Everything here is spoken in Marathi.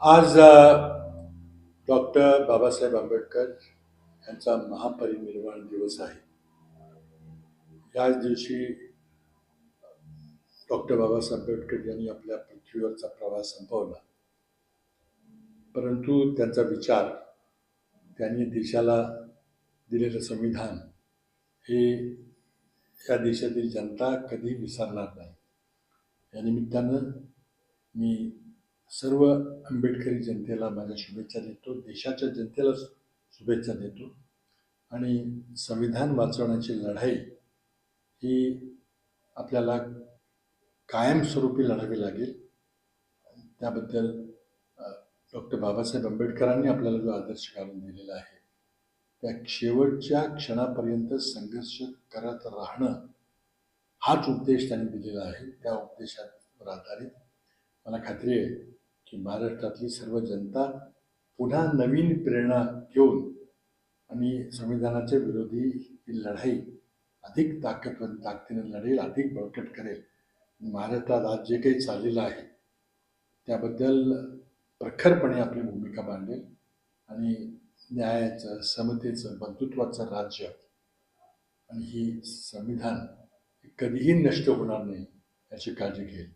आज डॉक्टर बाबासाहेब आंबेडकर यांचा महापरिनिर्वाण दिवस आहे. याच दिवशी डॉक्टर बाबासाहेब आंबेडकर यांनी आपल्या पृथ्वीवरचा प्रवास संपवला. परंतु त्यांचा विचार त्यांनी देशाला दिलेलं संविधान हे या देशातील जनता कधी विसरणार नाही. या निमित्तानं मी सर्व आंबेडकरी जनतेला माझ्या शुभेच्छा देतो देशाच्या जनतेला शुभेच्छा देतो आणि संविधान वाचवण्याची लढाई ही आपल्याला कायमस्वरूपी लढावी लागेल. त्याबद्दल डॉक्टर बाबासाहेब आंबेडकरांनी आपल्याला जो आदर्श घालून दिलेला आहे त्या शेवटच्या क्षणापर्यंत संघर्ष करत राहणं हाच उपदेश त्यांनी दिलेला आहे. त्या उपदेशावर आधारित मला खात्री आहे की महाराष्ट्रातली सर्व जनता पुन्हा नवीन प्रेरणा घेऊन आणि संविधानाच्या विरोधी ही लढाई अधिक ताकदवर ताकदीने लढेल अधिक बळकट करेल. महाराष्ट्रात आज जे काही चाललेलं आहे त्याबद्दल प्रखरपणे आपली भूमिका मांडेल आणि न्यायाचं समतेचं बंधुत्वाचं राज्य आणि ही संविधान कधीही नष्ट होणार नाही याची काळजी घेईल.